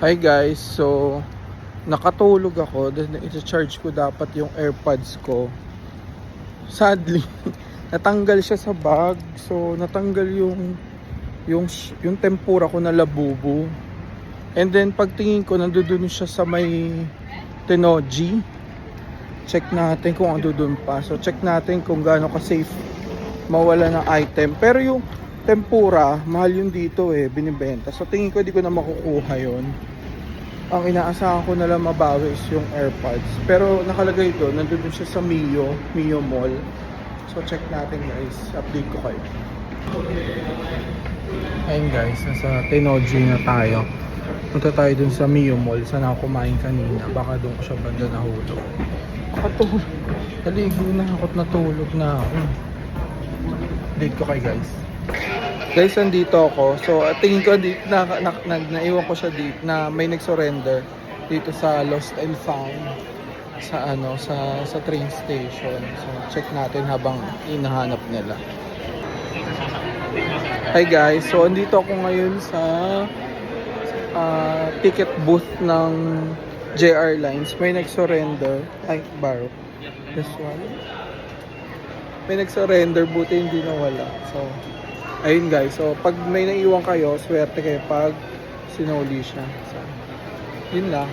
Hi guys, so nakatulog ako dahil i-charge ko dapat yung AirPods ko. Sadly, natanggal siya sa bag. So natanggal yung yung yung tempura ko na labubu. And then pagtingin ko nandoon siya sa may Tenoji. Check natin kung ando doon pa. So check natin kung gaano ka safe mawala ng item. Pero yung tempura, mahal yun dito eh, binibenta. So tingin ko di ko na makukuha yon. Ang inaasahan ko na lang mabawi is yung AirPods. Pero nakalagay doon, nandun siya sa Mio, Mio Mall. So check natin guys, update ko kayo. Ayun guys, nasa Tenoji na tayo. Punta tayo dun sa Mio Mall. Saan ako kumain kanina. Baka doon ko siya banda nahulog. Nakatulog. Naligo na ako at natulog na ako. Update ko kay guys. Guys, nandito ako. So, tingin ko dito, na, na, na, naiwan ko siya dito na may nag-surrender dito sa Lost and Found sa ano sa sa train station. So, check natin habang inahanap nila. Hi guys, so andito ako ngayon sa ah, ticket booth ng JR Lines. May nag-surrender. Ay, baro. This one. May nag-surrender, buti hindi nawala. So, ayun guys. So, pag may naiwan kayo, swerte kayo pag sinuli siya. So, yun lang.